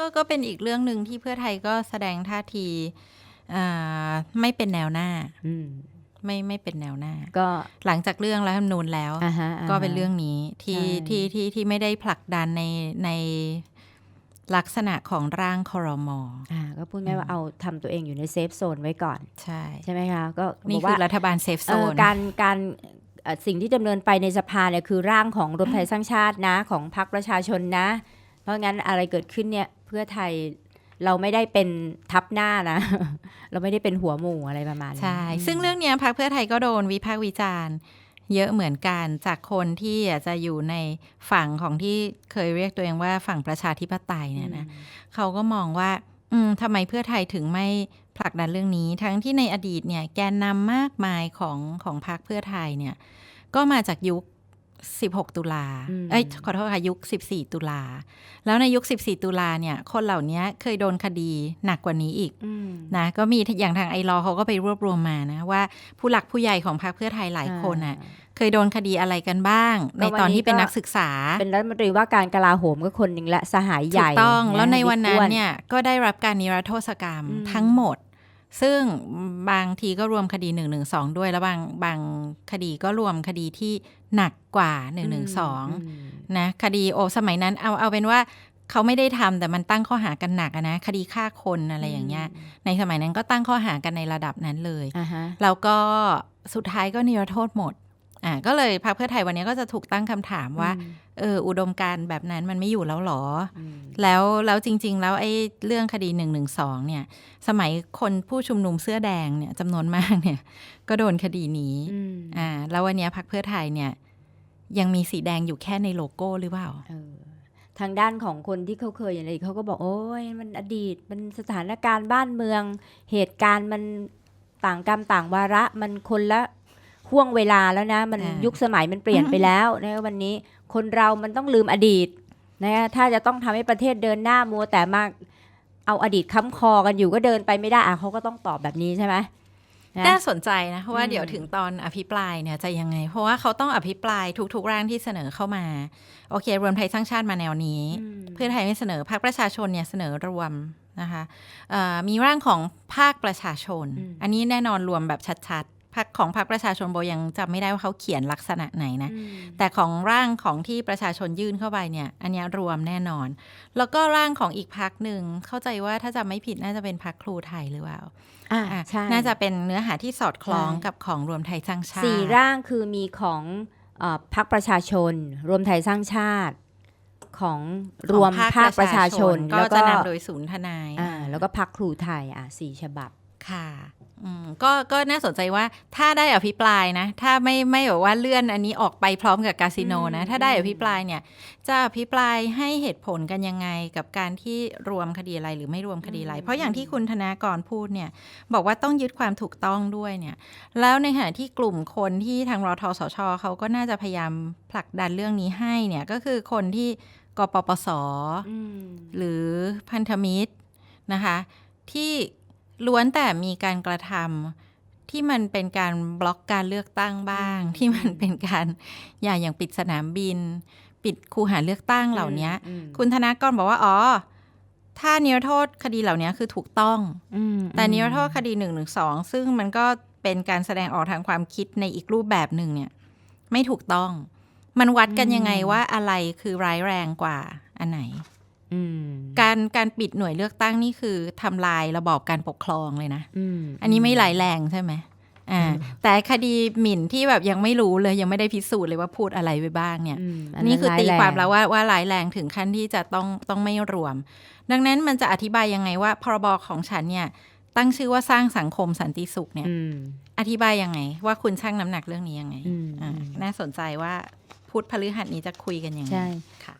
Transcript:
ก็ก็เป็นอีกเรื่องหนึ่งที่เพื่อไทยก็แสดงท่าทีอ่าไม่เป็นแนวหน้าอืมไม่ไม่เป็นแนวหน้า ก็หลังจากเรื่องรัฐธรรมนูญแล้วอ่าฮะาฮะก็เป็นเรื่องนี้ที่ใช่ที่ที่ที่ไม่ได้ผลักดันในในลักษณะของร่างคอรมออ่าก็พูดง่ายว่าเอาทำตัวเองอยู่ในเซฟโซนไว้ก่อน ใช่ใช่ไหมคะก็นี่บอกคือว่ารัฐบาลเซฟโซเอ่อนการการเอ่อสิ่งที่ดำเนินไปในสภาเนี่ยคือร่างของรวมไทยสร้างชาตินะ ของพรรคประชาชนนะ เพราะงั้นอะไรเกิดขึ้นเนี่ยเพื่อไทยเราไม่ได้เป็นทับหน้านะ เราไม่ได้เป็นหัวหมู่อะไรประมาณนี้ใช่ ซึ่งเรื่องเนี้ยพรรคเพื่อไทยก็โดนวิพากษ์วิจารณ์ เยอะเหมือนกันจากคนที่อาจจะอยู่ในฝั่งของที่เคยเรียกตัวเองว่าฝั่งประชาธิปไตยเนี่ยนะเขาก็มองว่า อืมทำไมเพื่อไทยถึงไม่ผลักดันเรื่องนี้ ทั้งที่ในอดีตเนี่ยแกนนำมากมายของของพรรคเพื่อไทยเนี่ย ก็มาจากยุค 16 ตุลาอืมเอ้ยขอโทษค่ะยุค 14 ตุลา แล้วในยุค 14 ตุลาเนี่ย คนเหล่านี้เคยโดนคดีหนักกว่านี้อีกอืมนะก็มีอย่างทางไอรอว์เขาก็ไปรวบรวมมานะ ว่าผู้หลักผู้ใหญ่ของพรรคเพื่อไทยหลายคนอะเคยโดนคดีอะไรกันบ้าง ในตอนที่เป็นนักศึกษา เป็นรัฐมนตรีว่าการกลาโหมก็คนหนึ่งและสหายใหถูญ่กต้องะแล้วในวันนั้นบิ๊กอ้เนี่ยก็ได้รับการนิรโทษกรรมอืมทั้งหมด ซึ่งบางทีก็รวมคดี1นึด้วย แล้วบางบางคดีก็รวมคดีที่หนักกว่า1นึมนะ คดีโอสมัยนั้นเอาเอาเป็นว่าเขาไม่ได้ทำแต่มันตั้งข้อหากันหนักอะนะ คดีฆ่าคนอะไรอย่างเงี้ย ในสมัยนั้นก็ตั้งข้อหากันในระดับนั้นเลยอ่าฮะแล้วก็สุดท้ายก็นิรโทษหมด อ่าก็เลยพรรคเพื่อไทยวันนี้ก็จะถูกตั้งคำถามว่าเอออุดมการณ์แบบนั้นมันไม่อยู่แล้วหรออืมแล้วแล้วจริง ๆ แล้วไอ้เรื่องคดีหนึ่งหนึ่งสองเนี่ย สมัยคนผู้ชุมนุมเสื้อแดงเนี่ยจำนวนมากเนี่ย ก็โดนคดีนี้อืมอ่าแล้ววันเนี้ยพรรคเพื่อไทยเนี่ย ยังมีสีแดงอยู่แค่ในโลโก้หรือเปล่าเออทางด้านของคนที่เขาเคยอย่างไรเขาก็บอกโอ้ยมันอดีตมันสถานการณ์บ้านเมือง เหตุการณ์มันต่างกรรมต่างวาระมันคนละ ห่วงเวลาแล้วนะ มันอ่ายุยุคสมัยมันเปลี่ยนไปแล้วนะวันนี้คนเรามันต้องลืมอดีตนะถ้าจะต้องทำให้ประเทศเดินหน้ามัวแต่มาเอาอดีตค้ำคอกันอยู่ก็เดินไปไม่ได้อะเขาก็ต้องตอบแบบนี้ใช่ไหมนะน่าสนใจนะเพราะว่าอืมเดี๋ยวถึงตอนอภิปรายเนี่ยจะยังไง เพราะว่าเขาต้องอภิปรายทุกๆร่างที่เสนอเข้ามา โอเค รวมไทยสร้างชาติมาแนวนี้มเพื่อไทยไม่เสนอพรรคประชาชนเนี่ยเสนอรวมนะคะเอ่อมีร่างของภาคประชาชนอืมอันนี้แน่นอนรวมแบบชัดๆ พรรคของพรรคประชาชนโบยังจำไม่ได้ว่าเขาเขียนลักษณะไหนนะอืมแต่ของร่างของที่ประชาชนยื่นเข้าไปเนี่ย อันเนี้ยรวมแน่นอน แล้วก็ร่างของอีกพักหนึ่งเข้าใจว่าถ้าจำไม่ผิดน่าจะเป็นพักครูไทยหรือเปล่าอ่าอะใช่น่าจะเป็นเนื้อหาที่สอดคล้องใช่กับของรวมไทยสร้างชาติสี่ร่างคือมีของเออพรรคประชาชน รวมไทยสร้างชาติของรวมภาคประชาชน ก็แล้วจะก็นำโดยศูนย์ทนายอ่าแล้วก็พรรคครูไทยอะสี่ฉบับค่ะอืม ก็ก็น่าสนใจว่าถ้าได้อภิปรายนะ ถ้าไม่ไม่แบบว่าเลื่อนอันนี้ออกไปพร้อมกับคาสิโนนะอืมถ้าได้อภิปรายเนี่ย จะอภิปรายให้เหตุผลกันยังไงกับการที่รวมคดีอะไรหรือไม่รวมคดีอะไร เพราะอย่างที่คุณธนากรพูดเนี่ย บอกว่าต้องยึดความถูกต้องด้วยเนี่ย แล้วในขณะที่กลุ่มคนที่ทางรทสชเขาก็น่าจะพยายามผลักดันเรื่องนี้ให้เนี่ยก็คือคนที่กปปสหรือพันธมิตรนะคะที่ ล้วนแต่มีการกระทำที่มันเป็นการบล็อกการเลือกตั้งบ้างอืมที่มันเป็นการอย่างอย่างปิดสนามบิน ปิดคูหาเลือกตั้งเหล่านี้อืมคุณธนากรบอกว่าอ๋อถ้านิรโทษคดีเหล่านี้คือถูกต้องอืมแต่นิรโทษคดีหนึ่งหนึ่งสองซึ่งมันก็เป็นการแสดงออกทางความคิดในอีกรูปแบบหนึ่งเนี่ย ไม่ถูกต้อง มันวัดกันยังไงว่าอะไรคือร้ายแรงกว่าอันไหน อืม การการปิดหน่วยเลือกตั้งนี่คือทำลายระบอบการปกครองเลยนะมอันนี้ไม่ร้ายแรงใช่ไหมอ่าแต่คดีหมิ่นที่แบบยังไม่รู้เลยยังไม่ได้พิสูจน์เลยว่าพูดอะไรไปบ้างเนี่ยอืมอันนี้คือตีร้ยความแรงแล้วว่าว่าร้ายแรงถึงขั้นที่จะต้องต้องไม่รวม ดังนั้นมันจะอธิบายยังไงว่าพรบของฉันเนี่ยตั้งชื่อว่าสร้างสังคมสันติสุขเนี่ยอืมอธิบายยังไง ว่าคุณชั่งน้ำหนักเรื่องนี้ยังไงอืมอ่าอืมน่าสนใจว่าพุธพฤหัสนี้จะคุยกันยังไงใช่ค่ะ